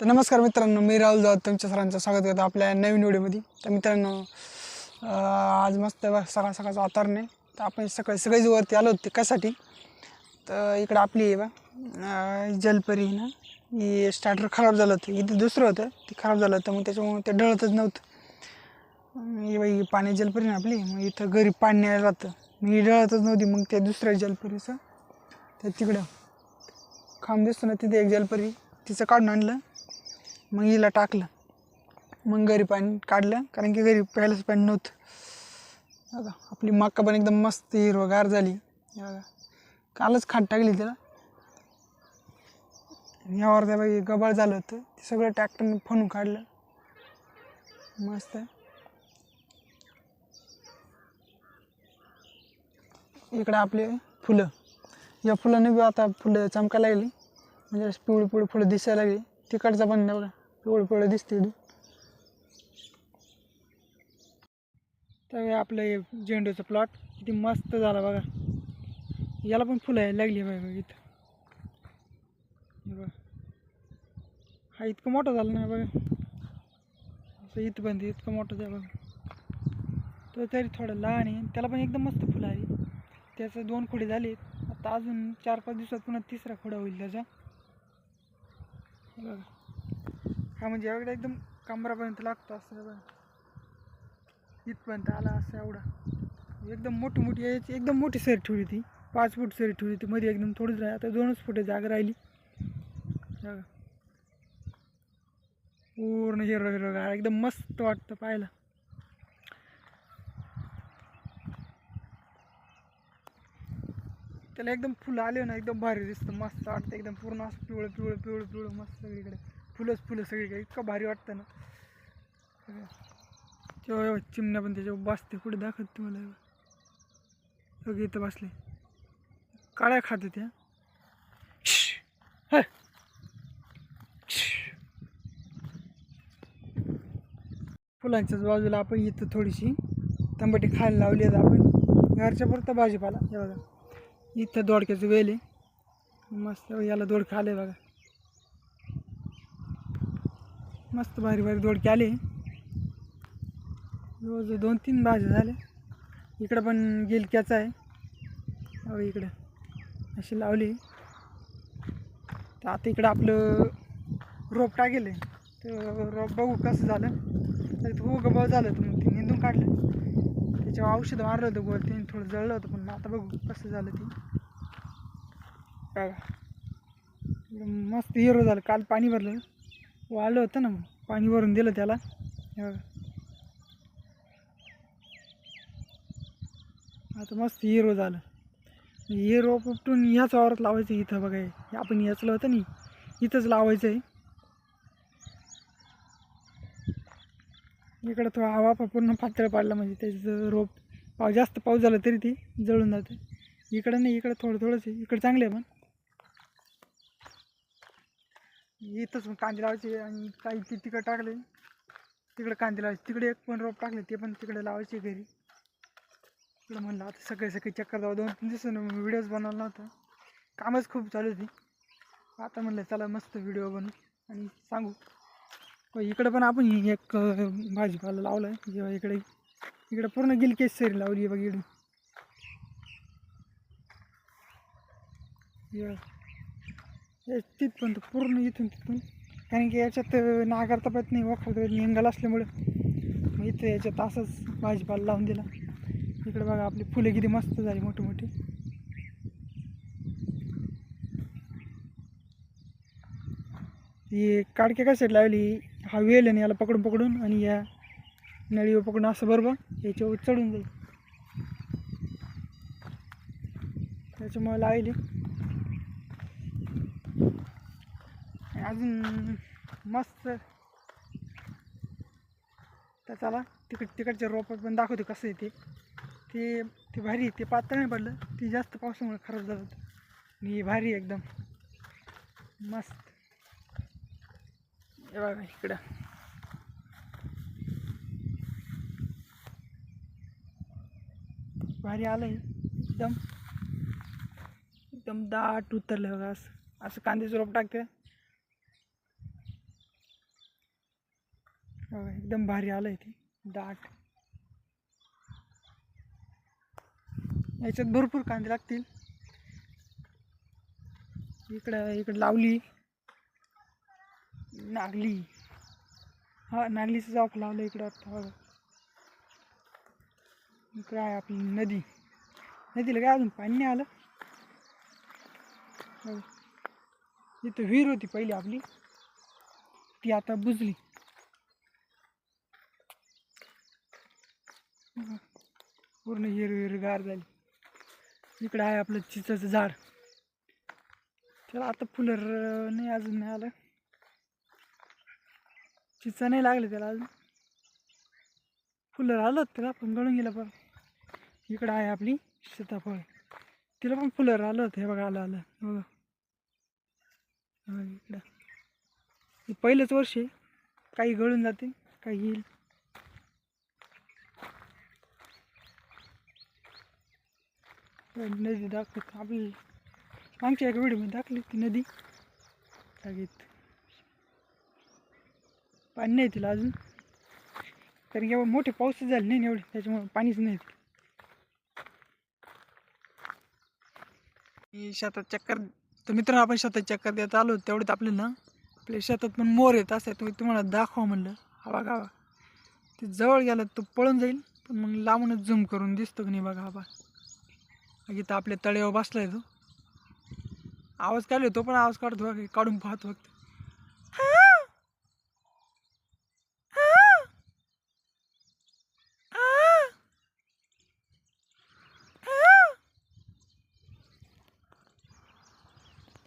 तर नमस्कार मित्रांनो मी राहुल जाधव. तुमच्या सरांचं स्वागत करतो आपल्या नवीन व्हिडिओमध्ये. तर मित्रांनो आज मस्त सकाळ सकाळचं वातावरण आहे. तर आपण सकाळी सगळेच वरती आलो होते कशासाठी? तर इकडं आपली आहे बा जलपरी ना ही स्टार्टर खराब झालं होतं. इथं दुसरं होतं ते खराब झालं होतं मग त्याच्यामुळे ते डळतच नव्हतं. ही बाई पाणी जलपरी ना आपली मग इथं घरी पाणी न्यायला जातं मग ही डळतच नव्हती मग ते दुसऱ्या जलपरीचं. तर तिकडं खांब दिसतो ना तिथे एक जलपरी तिचं काढून आणलं. मग हिला टाकलं. मग घरी पाणी काढलं. कारण की घरी प्यायलाच पाणी नव्हतं. बघा आपली मक्का पण एकदम मस्त हिरवगार झाली. बघा कालच खाट टाकली तिला यावर त्या बाई गबाळ झालं होतं. ते सगळं ट्रॅक्टरने फणून काढलं. मस्त. इकडं आपले फुलं. या फुलाने बी आता फुलं चमकायला लागली. म्हणजे पिवळी पिवळी फुलं दिसायला लागली. तिकडचं पण नाही बघा. पिवळी पिवळं दिसते त्यावेळी तर आपलं हे झेंडूचं प्लॉट किती मस्त झाला बघा. याला पण फुलं यायला लागली बघा इथं. बघा. हा इतकं मोठं झालं नाही बघा. असं इथं पण ते इतकं मोठं झालं बघा. तो तरी थोडं लहान आहे. त्याला पण एकदम मस्त फुलं आली. त्याचं दोन खोडे झाले. आता अजून चार पाच दिवसात पुन्हा तिसरा खोडा होईल त्याचा. बघा. हा म्हणजे एवढा एकदम कमरापर्यंत लागतो असं बघा इथपर्यंत आला असं एवढा. एकदम मोठी मोठी याची एकदम मोठी सरी ठेवली ती. पाच फूट सरी ठेवली ती. मध्ये एकदम थोडीच राहिली. आता दोनच फुटे जागा राहिली. बघा. पूर्ण हिरवं हिरवं एकदम मस्त वाटतं पाहायला. त्याला एकदम फुलं आले ना एकदम भारी दिसतं. मस्त वाटतं. एकदम पूर्ण असं पिवळं पिवळं पिवळं पिवळं मस्त सगळीकडे. फुलंच फुलं सगळी काही इतकं भारी वाटतं ना. तेव्हा चिमण्या पण त्याच्यावर बसते कुठे दाखवत तुम्हाला सगळे इथं बसले. काळ्या खात त्या फुलांच्याच बाजूला आपण इथं थोडीशी तंबाटी खायला लावली आहेत आपण. घरच्या पुरतं भाजीपाला हे बघा. इथं दोडक्याचं वेल आहे. मस्त याला दोडखं आलं आहे बघा. मस्त भारी भारी दोडके आले. रोज दोन तीन भाज्या झाल्या. इकडं पण गिलक्याचा आहे. अहो इकडं. अशी लावली. तर आता इकडं आपलं रोप टाकेल तर रोप बघू कसं झालं. तर हो गबाळ झालं तर मग ते निंदून काढलं. त्याच्यावर औषध मारलं होतं गोळ त्याने थोडं जळलं होतं पण आता बघू कसं झालं ते. बघा. मस्त हिरो झालं. काल पाणी भरलं. वाळलं होतं ना मग पाणी भरून दिलं त्याला. आता मस्त हिरो झालं. हे रोप उपटून ह्याच वावरात लावायचं इथं बघा. आपण याचलं होतं नी इथंच लावायचं आहे. इकडं तो हवा पूर्ण पातळ पाडला म्हणजे त्याचं रोप पाव जास्त पाऊस झाला तरी ती जळून जाते. इकडं नाही इकडं थोडं थोडंच आहे. इकडं चांगलं आहे पण. इथंच कांदे लावायचे आणि काही ती तिकडं टाकले. तिकडे कांदे लावायचे. तिकडे एक पण रोप टाकले ते पण तिकडे लावायचे घरी. तिकडं म्हणलं आता सकाळी सकाळी चक्कर जाऊ दोन तीन दिवसानं व्हिडिओज बनवला नव्हता. कामच खूप चालू होती. आता म्हणलं चला मस्त व्हिडिओ बनवू आणि सांगू. हो, इकडं पण आपण एक भाजीपाला लावला आहे जेव्हा इकडे इकडे पूर्ण गेली सरी लावली आहे बघ इकडे तिथपर्यंत पूर्ण इथून तिथून. कारण की याच्यात अं, नाकारता पण नाही वखरता निंगाल असल्यामुळं. मग इथं याच्यात असंच भाजीपाला लावून दिला. इकडे बघा आपली फुलं किती मस्त झाली मोठी मोठी. ही काडके कशासाठी लावली? हा वेल आहे ना याला पकडून पकडून आणि या नळीवर पकडून असं बरोबर याच्यावर चढून जाईल. त्याच्यामुळे लावली आणि अजून मस्त. तर चला तिकड तिकडच्या रोपं पण दाखवते कसं आहे ते. ते ते भारी आहे. ते पातळ नाही पडलं ते जास्त पावसामुळे खराब झालं. होतं आणि भारी आहे एकदम. मस्त. हे बघा इकडं. भारी आलं एकदम. एकदम दाट उतरलं बघा असं. असं कांद्याचं रोप टाकते. एकदम भारी आलं आहे ते. दाट याच्यात भरपूर कांदे लागतील. इकडं इकडं लावली. नागली. हा नागलीचं जाप लावलं इकडं आता इकडं आहे आपली नदी. नदीला काय अजून पाणी नाही आलं? इथं विहीर होती पहिली आपली. ती आता बुजली. पूर्ण हिरवी हिरवीगार झाली. इकडं आहे आपलं चिचाचं झाड. त्याला आता फुलं नाही अजून नाही आलं. चिचा नाही लागले त्याला अजून. फुलं आलं त्याला पण गळून गेलं पण इकडं आहे आपली सीताफळ. तिला पण फुलं आलं होतं हे बघा आलं आलं. बघा. इकडं. पहिलंच वर्ष आहे. काही गळून जाते काही येईल. नदी दाखवत. आपली मागच्या एका व्हिडिओमध्ये दाखवली ती नदी. जागेत. पाणी नाही तिला अजून. कारण एवढं मोठे पाऊस झाले नाही एवढे. त्याच्यामुळे पाणीच नाही तिला. शेतात चक्कर तर मित्रांनो आपण शेतात चक्कर देत आलो तेवढेच आपल्याला ना आपल्या शेतात पण मोर येत असतात तुम्ही तुम्हाला दाखवा म्हणलं. हवा गावा ते जवळ गेला तो पळून जाईल. पण मग लांबूनच झूम करून दिसतो की नाही बघा हवा इथं आपल्या तळेवर बसला आहे तो. आवाज काढले तो पण आवाज काढतो काढून पाहतो फक्त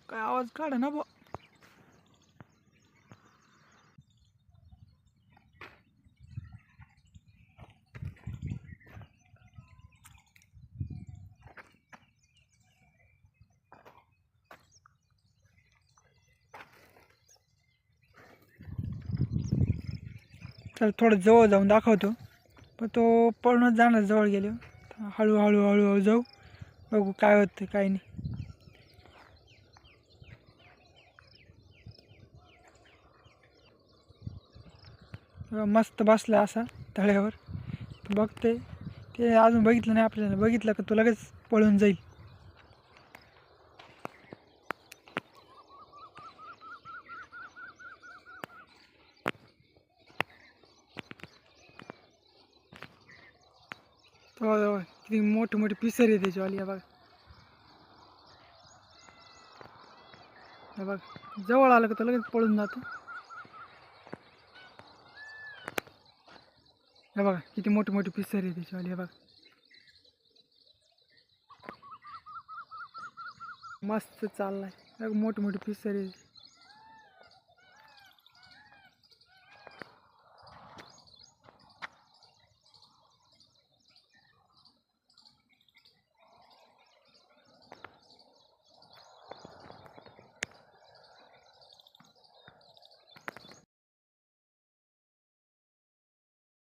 काय आवाज काढ ना बा तर थोडं जवळ जाऊन दाखवतो. पण तो पळूनच जाणार जवळ गेलो हळूहळू हळूहळू जाऊ. बघू काय होतं काय नाही. मस्त बसला असा तळ्यावर. बघते ते अजून बघितलं नाही आपल्याला. बघितलं का तो लगेच पळून जाईल. तेव्हा तेव्हा किती मोठे मोठे पिसर आहे त्याच्यावाली हे बघा. बघ. जवळ आलं का तर लगेच पळून जातो. हे बघा किती मोठे मोठे पिसर येते त्याच्यावाली हे बघा. मस्त चाललाय. बघ, मोठे मोठे पिसर आहे.